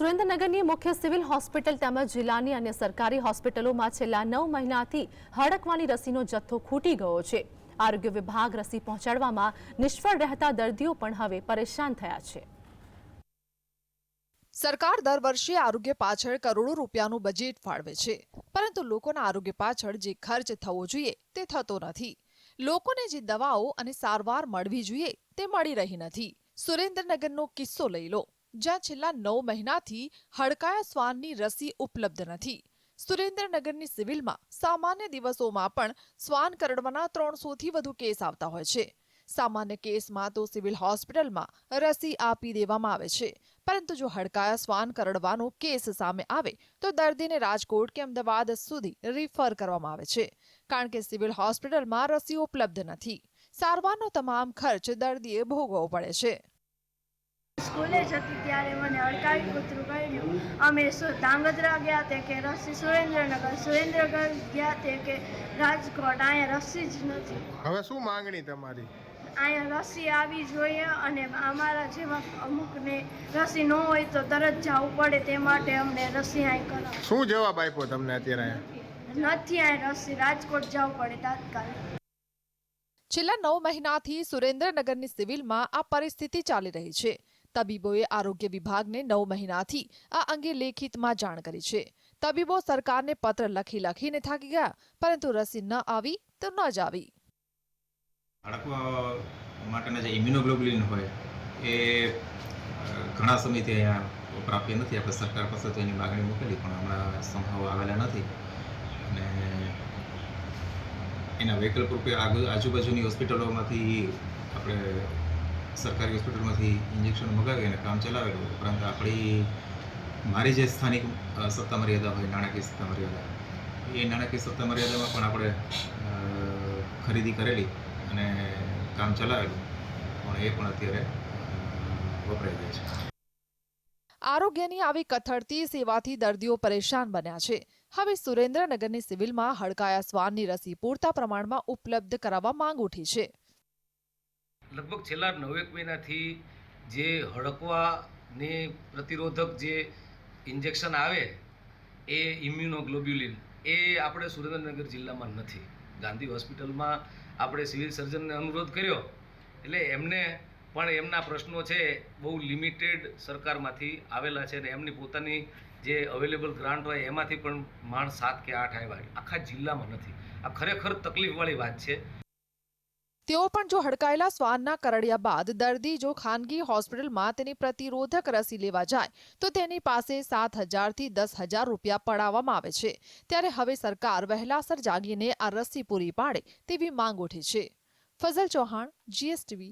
સુરેન્દ્રનગરની મુખ્ય civil hospital તેમજ જિલ્લાની અન્ય સરકારી હોસ્પિટલોમાં છેલ્લા નવ મહિનાથી હડકવાની રસીનો જથ્થો ખૂટી ગયો છે. આરોગ્ય વિભાગ રસી પહોંચાડવામાં નિષ્ફળ રહેતા દર્દીઓ પણ હવે પરેશાન થયા છે. સરકાર દર વર્ષે આરોગ્ય પાછળ કરોડો રૂપિયાનું બજેટ ફાળવે છે. પરંતુ લોકોના આરોગ્ય પાછળ જે ખર્ચ થવો જોઈએ તે થતો નથી. લોકોને જે દવાઓ અને સારવાર મળવી જોઈએ તે મળી રહી નથી. સુરેન્દ્રનગરનો કિસ્સો લઈ લો. જ્યાં છેલ્લા નવ મહિનાથી હડકાયા શ્વાનની રસી ઉપલબ્ધ નથી. સુરેન્દ્રનગરની સિવિલમાં સામાન્ય દિવસોમાં પણ શ્વાન કરડવાના ત્રણસોથી વધુ કેસ આવતા હોય છે. સામાન્ય કેસમાં તો સિવિલ હોસ્પિટલમાં રસી આપી દેવામાં આવે છે. પરંતુ જો હડકાયા શ્વાન કરડવાનો કેસ સામે આવે, તો દર્દીને રાજકોટ કે અમદાવાદ સુધી રિફર કરવામાં આવે છે. કારણ કે સિવિલ હોસ્પિટલમાં રસી ઉપલબ્ધ નથી. સારવારનો તમામ ખર્ચ દર્દીએ ભોગવવો પડે છે. સ્કૂલે જતી ત્યારે મને અડકાવી કૂતરું કર્યું અમે ધાંગધ્રા ગયા તે કે રસી સુરેન્દ્રનગર. સુરેન્દ્રનગર ગયા તે કે રાજકોટ. અહીંયા રસી જ નથી. હવે શું માંગણી તમારી? અહીંયા રસી આવી જોઈએ અને અમારા જેવા અમુકને રસી ન હોય તો તરત જવું પડે તે માટે અમને રસી અહીં કરાવો. શું જવાબ આપ્યો તમને અત્યારે નથી અહીંયા રસી. રાજકોટ જવું પડે તાત્કાલિક. છેલ્લા નવ મહિનાથી સુરેન્દ્રનગરની સિવિલમાં આ પરિસ્થિતિ ચાલી રહી છે. તબીબોએ આરોગ્ય વિભાગને નવ મહિનાથી આ અંગે લેખિતમાં જાણ કરી છે. તબીબો સરકારને પત્ર લખી લખીને થાકી ગયા, પરંતુ રસી ન આવી તો ન જ આવી. માટેના જે ઇમ્યુનોગ્લોબ્યુલિન હોય એ ઘણા સમયથી અહીંયા પ્રાપ્ય નથી. આપણે સરકાર પાસે તો એની માગણી મૂકેલી, પણ હમણાં સંભાવ આવેલા નથી. અને એના વૈકલ્પ રૂપે આજુબાજુની હોસ્પિટલોમાંથી આપણે સરકારી હોસ્પિટલમાંથી ઇન્જેક્શન મગાવી કામ ચલાવેલું ઉપરાંત આપણી, મારી જે સ્થાનિક સત્તા મર્યાદા હોય, નાણાકીય સત્તા મર્યાદા એ નાણાકીય સત્તા મર્યાદામાં પણ આપણે ખરીદી કરેલી અને કામ ચલાવેલું. પણ એ પણ અત્યારે વપરાઈ જાય છે. આરોગ્યની આવી કથળતી સેવાથી દર્દીઓ પરેશાન બન્યા છે. હવે સુરેન્દ્રનગરની સિવિલમાં હડકાયા શ્વાનની રસી પૂરતા પ્રમાણમાં ઉપલબ્ધ કરાવવા માંગ ઉઠી છે. લગભગ છેલ્લા નવેક મહિનાથી જે હડકવાની પ્રતિરોધક જે ઇન્જેક્શન આવે એ ઇમ્યુનોગ્લોબ્યુલિન એ આપણે સુરેન્દ્રનગર જિલ્લામાં નથી. ગાંધી હોસ્પિટલમાં આપણે સિવિલ સર્જનને અનુરોધ કર્યો. એટલે એમને પણ એમના પ્રશ્નો છે બહુ લિમિટેડ સરકારમાંથી આવેલા છે અને એમની પોતાની જે અવેલેબલ ગ્રાન્ટ હોય એમાંથી પણ માણ સાત કે આઠ આવ્યા આખા જિલ્લામાં નથી. આ ખરેખર તકલીફવાળી વાત છે. તેઓ પણ જો હડકાયેલા શ્વાનના કરડ્યા બાદ દર્દી જો ખાનગી હોસ્પિટલમાં તેની પ્રતિરોધક રસી લેવા જાય, તો તેની પાસે સાત હજારથી દસ હજાર રૂપિયા પડાવવામાં આવે છે. ત્યારે હવે સરકાર વહેલાસર જાગીને આ રસી પૂરી પાડે તેવી માંગ ઉઠી છે. ફઝલ ચૌહાણ, જીએસટીવી